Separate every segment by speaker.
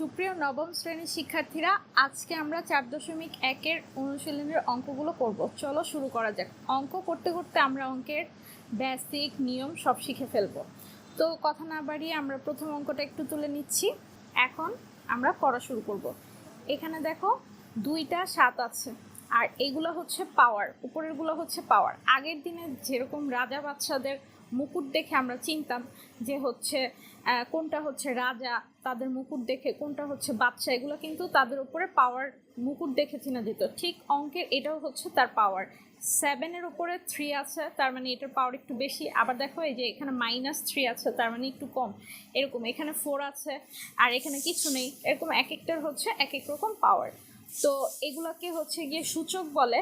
Speaker 1: সুপ্রিয় নবম শ্রেণির শিক্ষার্থীরা, আজকে আমরা চার দশমিক একের অনুশীলনের অঙ্কগুলো করব। চলো শুরু করা যাক। অঙ্ক করতে করতে আমরা অঙ্কের বেসিক নিয়ম সব শিখে ফেলব। তো কথা না বাড়িয়ে আমরা প্রথম অঙ্কটা একটু তুলে নিচ্ছি। এখন আমরা করা শুরু করব। এখানে দেখো, দুইটা সাত আছে, আর এগুলো হচ্ছে পাওয়ার উপরেরগুলো হচ্ছে পাওয়ার আগের দিনে যেরকম রাজা বাচ্চাদের মুকুট দেখে আমরা চিনতাম যে হচ্ছে কোনটা হচ্ছে রাজা, তাদের মুকুট দেখে কোনটা হচ্ছে বাচ্চা এগুলো কিন্তু তাদের উপরে পাওয়ার মুকুট দেখে চিনে দিত। ঠিক অঙ্কের এটাও হচ্ছে তার পাওয়ার সেভেনের উপরে থ্রি আছে, তার মানে এটার পাওয়ার একটু বেশি। আবার দেখো এই যে এখানে মাইনাস থ্রি আছে, তার মানে একটু কম। এরকম এখানে ফোর আছে, আর এখানে কিছু নেই। এরকম এক একটার হচ্ছে এক এক রকম পাওয়ার তো এগুলোকে হচ্ছে গিয়ে সূচক বলে।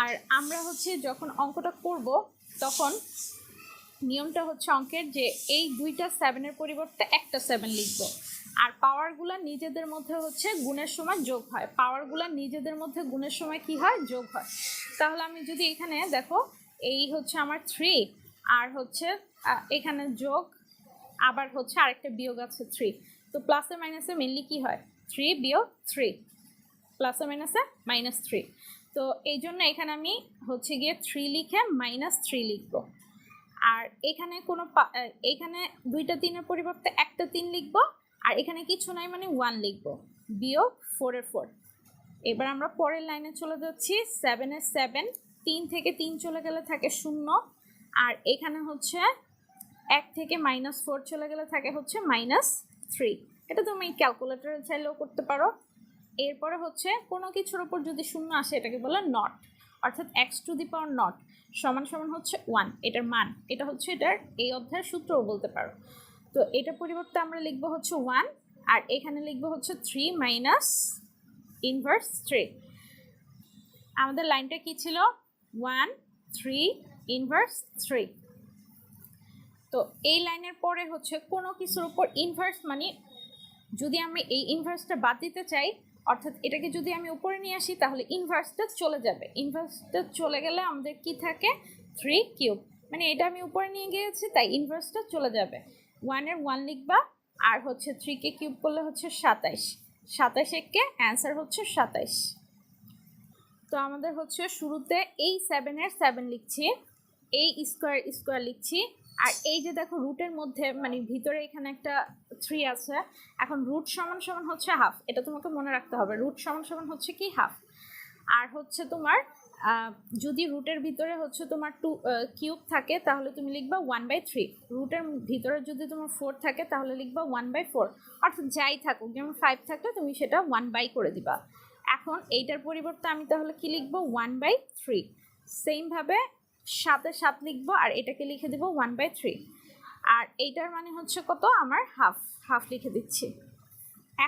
Speaker 1: আর আমরা হচ্ছে যখন অঙ্কটা করব, তখন নিয়মটা হচ্ছে অঙ্কের যে এই দুইটা সেভেনের পরিবর্তে একটা সেভেন লিখব। আর পাওয়ারগুলো নিজেদের মধ্যে হচ্ছে গুণের সময় যোগ হয়। পাওয়ারগুলো নিজেদের মধ্যে গুণের সময় কি হয়? যোগ হয়। তাহলে আমি যদি এখানে দেখো, এই হচ্ছে আমার থ্রি আর হচ্ছে এখানে যোগ, আবার হচ্ছে আরেকটা বিয়োগ আছে থ্রি তো প্লাসে মাইনাসে মেনলি কি হয়? থ্রি বিয়োগ থ্রি প্লাসে মাইনাসে মাইনাস থ্রি তো এই জন্য এখানে আমি হচ্ছে গিয়ে থ্রি লিখে মাইনাস থ্রি লিখব। আর এখানে কোনো এখানে দুইটা তিনের পরিবর্তে একটা তিন লিখব, আর এখানে কিছু নাই মানে ওয়ান লিখব। বিয়োগ ফোরের ফোর এবার আমরা পরের লাইনে চলে যাচ্ছি। সেভেনের সেভেন তিন থেকে তিন চলে গেলে থাকে শূন্য, আর এখানে হচ্ছে এক থেকে মাইনাস ফোর চলে গেলে থাকে হচ্ছে মাইনাস থ্রি এটা তুমি ক্যালকুলেটরে চাইলেও করতে পারো। এরপরে হচ্ছে কোনো কিছুর ওপর যদি শূন্য আসে, এটাকে বলে নট অর্থাৎ x to the power naught সমান সমান হচ্ছে ওয়ান এটার মান। এটা হচ্ছে এটার এই অধ্যায়ের সূত্রও বলতে পারো। তো এটার পরিবর্তে আমরা লিখব হচ্ছে ওয়ান আর এখানে লিখব হচ্ছে থ্রি মাইনাস ইনভার্স থ্রি আমাদের লাইনটা কি ছিল? ওয়ান থ্রি ইনভার্স থ্রি তো এই লাইনের পরে হচ্ছে কোনো কিছুর উপর ইনভার্স মানে যদি আমি এই ইনভার্সটা বাদ দিতে চাই অর্থাৎ এটাকে যদি আমি উপরে নিয়ে আসি, তাহলে ইনভার্সটা চলে যাবে। ইনভার্সটা চলে গেলে আমাদের কি থাকে? থ্রি কিউব মানে এটা আমি উপরে নিয়ে গিয়েছি, তাই ইনভার্সটা চলে যাবে। ওয়ানের ওয়ান লিখবা, আর হচ্ছে থ্রিকে কিউব করলে হচ্ছে সাতাইশ। সাতাইশ এককে অ্যান্সার হচ্ছে সাতাইশ। তো আমাদের হচ্ছে শুরুতে এই সেভেনের সেভেন লিখছি, এই স্কোয়ার স্কোয়ার লিখছি আর এই যে দেখো রুটের মধ্যে মানে ভিতরে এখানে একটা থ্রি আছে, এখন রুট সমান সমান হচ্ছে হাফ এটা তোমাকে মনে রাখতে হবে রুট সমান সমান হচ্ছে কি হাফ আর হচ্ছে তোমার যদি রুটের ভিতরে হচ্ছে তোমার টু কিউব থাকে, তাহলে তুমি লিখবা ওয়ান বাই থ্রি রুটের ভিতরে যদি তোমার ফোর থাকে, তাহলে লিখবা ওয়ান বাই ফোর অর্থাৎ যাই থাকুক, যেমন ফাইভ থাকলে তুমি সেটা ওয়ান বাই করে দিবা। এখন এইটার পরিবর্তে আমি তাহলে কি লিখব? ওয়ান বাই থ্রি সেমভাবে সাথে সাত লিখব আর এটাকে লিখে দেবো ওয়ান বাই থ্রি আর এইটার মানে হচ্ছে কত? আমার হাফ হাফ লিখে দিচ্ছি।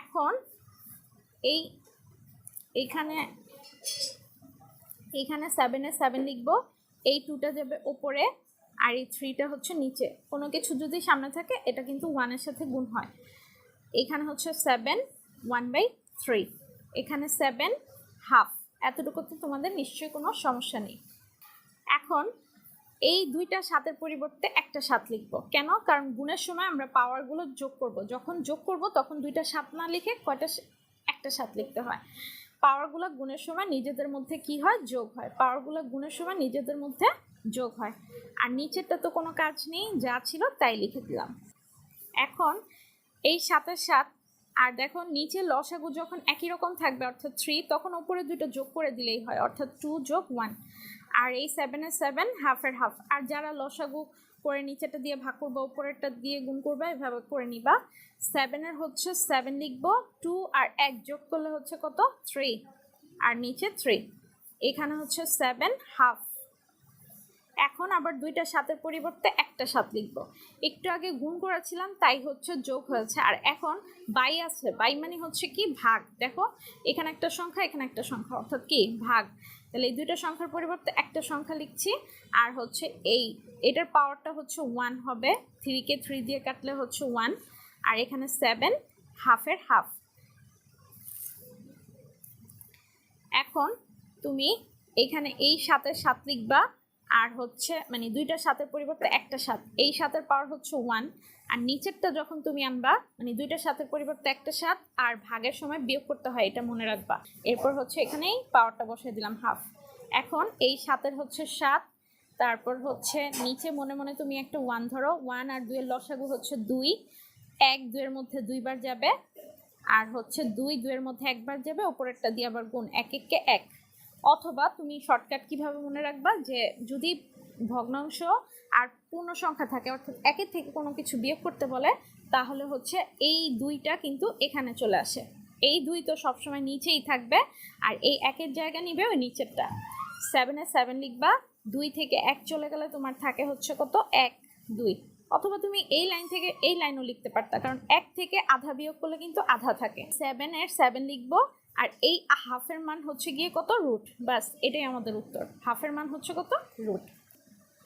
Speaker 1: এখন এই, এইখানে এইখানে সেভেনে সেভেন লিখব। এই টুটা যাবে ওপরে আর এই থ্রিটা হচ্ছে নিচে। কোনো কিছু যদি সামনে থাকে, এটা কিন্তু ওয়ানের সাথে গুণ হয়। এখানে হচ্ছে সেভেন ওয়ান বাই থ্রি এখানে সেভেন হাফ এতটুকুতে তোমাদের নিশ্চয়ই কোনো সমস্যা নেই। এখন এই দুইটা সাতের পরিবর্তে একটা সাত লিখব। কেন? কারণ গুণের সময় আমরা পাওয়ারগুলো যোগ করব। যখন যোগ করব, তখন দুইটা সাত না লিখে কয়টা একটা সাত লিখতে হয়। পাওয়ারগুলো গুণের সময় নিজেদের মধ্যে কি হয়? যোগ হয়। পাওয়ারগুলো গুণের সময় নিজেদের মধ্যে যোগ হয়। আর নিচেরটা তো কোনো কাজ নেই, যা ছিল তাই লিখে দিলাম। এখন এই সাতের সাত, আর দেখো নিচে লসাগু যখন একই রকম থাকবে, অর্থাৎ থ্রি তখন উপরে দুটো যোগ করে দিলেই হয়, অর্থাৎ টু যোগ ওয়ান আর এই সেভেনের সেভেন হাফের হাফ আর যারা লসাগু করে নিচেটা দিয়ে ভাগ করবা, উপরেরটা দিয়ে গুণ করবা, এভাবে করে নিবা। সেভেনের হচ্ছে সেভেন লিখব টু আর এক যোগ করলে হচ্ছে কত? থ্রি আর নিচে থ্রি এখানে হচ্ছে সেভেন হাফ এখন আবার দুইটা সাতের পরিবর্তে একটা সাত লিখব। একটু আগে গুণ করেছিলাম, তাই হচ্ছে যোগ হয়েছে। আর এখন বাই আছে। বাই মানে হচ্ছে কি? ভাগ। দেখো, এখানে একটা সংখ্যা, এখানে একটা সংখ্যা। অর্থাৎ কি? ভাগ। তাহলে এই দুইটা সংখ্যার পরিবর্তে একটা সংখ্যা লিখছি, আর হচ্ছে এই, এটার পাওয়ারটা হচ্ছে ওয়ান হবে থ্রিকে থ্রি দিয়ে কাটলে হচ্ছে ওয়ান আর এখানে সেভেন হাফের হাফ এখন তুমি এখানে এই সাতের সাত লিখবা আর হচ্ছে মানে দুইটা সাতের পরিবর্তে একটা সাত। এই সাতের পাওয়ার হচ্ছে ওয়ান আর নিচেরটা যখন তুমি আনবা মানে দুইটা সাতের পরিবর্তে একটা সাত, আর ভাগের সময় বিয়োগ করতে হয়, এটা মনে রাখবা। এরপর হচ্ছে এখানেই পাওয়ারটা বসিয়ে দিলাম হাফ এখন এই সাতের হচ্ছে সাত, তারপর হচ্ছে নিচে মনে মনে তুমি একটা ওয়ান ধরো ওয়ান আর দুইয়ের লসাগু হচ্ছে দুই। এক দুয়ের মধ্যে দুইবার যাবে, আর হচ্ছে দুই দুয়ের মধ্যে একবার যাবে, ওপরেরটা দিয়ে আবার গুণ এক এককে এক। অথবা তুমি শর্টকাট কীভাবে মনে রাখবা যে যদি ভগ্নাংশ আর পূর্ণ সংখ্যা থাকে, অর্থাৎ একের থেকে কোনো কিছু বিয়োগ করতে বলে, তাহলে হচ্ছে এই দুইটা কিন্তু এখানে চলে আসে। এই দুই তো সবসময় নিচেই থাকবে আর এই একের জায়গা নিবে ওই নিচেরটা। সেভেনে সেভেন লিখবা, দুই থেকে এক চলে গেলে তোমার থাকে হচ্ছে কত? এক, দুই। অথবা তুমি এই লাইন থেকে এই লাইনও লিখতে পারতা, কারণ এক থেকে আধা বিয়োগ করলে কিন্তু আধা থাকে। সেভেন এর সেভেন লিখব আর এই হাফের মান হচ্ছে গিয়ে কত? রুট ব্যাস, এটাই আমাদের উত্তর। হাফের মান হচ্ছে কত? রুট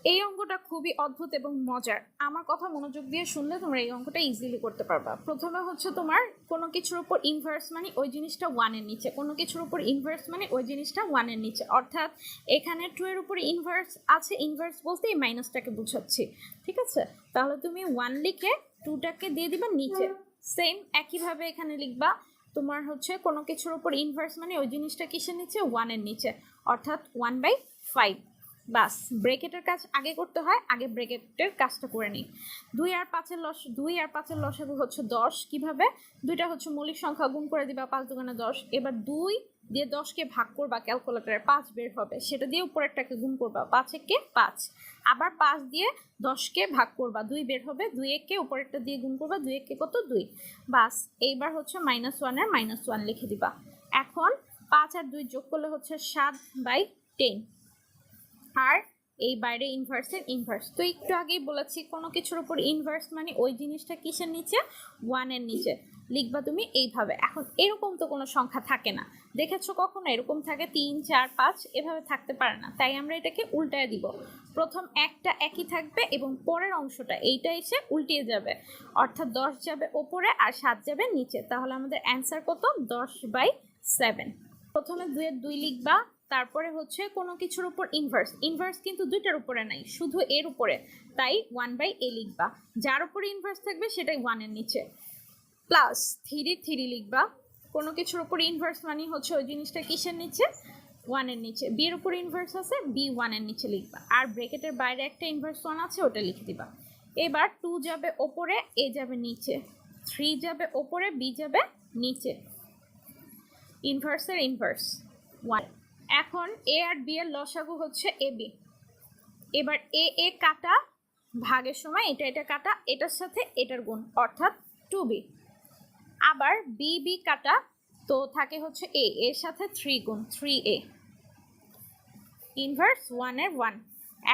Speaker 1: এই অঙ্কটা খুবই অদ্ভুত এবং মজার। আমার কথা মনোযোগ দিয়ে শুনলে তোমরা এই অঙ্কটা ইজিলি করতে পারবা। প্রথমে হচ্ছে তোমার কোনো কিছুর উপর ইনভার্স মানে ওই জিনিসটা ওয়ানের নিচে। কোনো কিছুর উপর ইনভার্স মানে ওই জিনিসটা ওয়ানের নিচে। অর্থাৎ এখানে টু এর উপর ইনভার্স আছে। ইনভার্স বলতে এই মাইনাসটাকে বুঝাচ্ছি। ঠিক আছে? তাহলে তুমি ওয়ান লিখে টুটাকে দিয়ে দিবা নিচে। সেম একইভাবে এখানে লিখবা। তোমার হচ্ছে কোনো কিছুর উপর ইনভার্স মানে ওই জিনিসটা কিসের নিচে? ওয়ানের নিচে। অর্থাৎ ওয়ান বাই ফাইভ বাস ব্রেকেটের কাজ আগে করতে হয়, আগে ব্রেকেটের কাজটা করে নিই। দুই আর পাঁচের লস, দুই আর পাঁচের লসাগু হচ্ছে দশ। কীভাবে? দুইটা হচ্ছে মৌলিক সংখ্যা গুণ করে দিবা পাঁচ দোকানে দশ। এবার দুই দিয়ে দশকে ভাগ করবা ক্যালকুলেটারে পাঁচ বের হবে। সেটা দিয়ে উপরেরটাকে গুণ করবা, পাঁচ একে পাঁচ। আবার পাঁচ দিয়ে দশকে ভাগ করবা, দুই বের হবে, দুই একে উপরেরটা দিয়ে গুণ করবা, দুই একে কত? দুই। বাস, এইবার হচ্ছে মাইনাস ওয়ানের মাইনাস ওয়ান লিখে দিবা। এখন পাঁচ আর দুই যোগ করলে হচ্ছে সাত বাই টেন আর এই বাইরে ইনভার্সের ইনভার্স তো একটু আগেই বলেছি, কোনো কিছুর উপর ইনভার্স মানে ওই জিনিসটা কিসের নিচে? ওয়ানের নিচে। লিখবা তুমি এইভাবে। এখন এরকম তো কোনো সংখ্যা থাকে না। দেখেছ কখনো? এরকম থাকে তিন, চার, পাঁচ, এভাবে থাকতে পারে না। তাই আমরা এটাকে উল্টায় দিব। প্রথম একটা একই থাকবে এবং পরের অংশটা এইটা এসে উল্টিয়ে যাবে। অর্থাৎ দশ যাবে ওপরে আর সাত যাবে নিচে। তাহলে আমাদের অ্যান্সার কত? দশ বাই সেভেন। প্রথমে দুইয়ের দুই লিখবা। তারপরে হচ্ছে কোনো কিছুর উপর ইনভার্স ইনভার্স কিন্তু দুইটার উপরে নাই, শুধু এর উপরে। তাই ওয়ান বাই এ লিখবা। যার উপরে ইনভার্স থাকবে সেটাই ওয়ানের নিচে। প্লাস থ্রি থ্রি লিখবা। কোনো কিছুর উপর ইনভার্স মানে হচ্ছে ওই জিনিসটা কিসের নিচে? ওয়ানের নিচে। বি উপর ইনভার্স আছে বি ওয়ানের নিচে লিখবা। আর ব্রেকেটের বাইরে একটা ইনভার্স ওয়ান আছে, ওটা লিখে দিবা। এবার টু যাবে ওপরে এ যাবে নিচে। থ্রি যাবে ওপরে বি যাবে নিচে। ইনভার্সের ইনভার্স ওয়ান এখন এ আর বি এর লসাগু হচ্ছে এ বি এবার এ এ কাটা, ভাগের সময় এটা এটা কাটা, এটার সাথে এটার গুণ, অর্থাৎ টু বি আবার বি বি কাটা তো থাকে হচ্ছে এ এর সাথে থ্রি গুণ থ্রি এ ইনভার্স ওয়ানের ওয়ান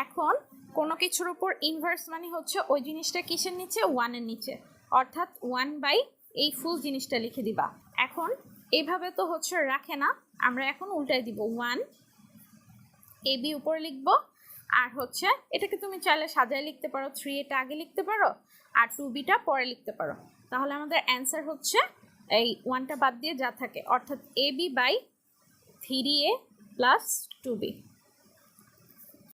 Speaker 1: এখন কোনো কিছুর উপর ইনভার্স মানে হচ্ছে ওই জিনিসটা কিসের নিচে? ওয়ানের নিচে। অর্থাৎ ওয়ান বাই এই ফুল জিনিসটা লিখে দিবা। এখন এইভাবে তো হচ্ছে রাখে না। আমরা এখন উল্টাই দিব ওয়ান এ বি উপরে লিখব। আর হচ্ছে এটাকে তুমি চাইলে সাজায় লিখতে পারো। থ্রি এটা আগে লিখতে পারো। আর টু বিটা পরে লিখতে পারো। তাহলে আমাদের অ্যান্সার হচ্ছে এই ওয়ানটা বাদ দিয়ে যা থাকে। অর্থাৎ A B by three A plus two B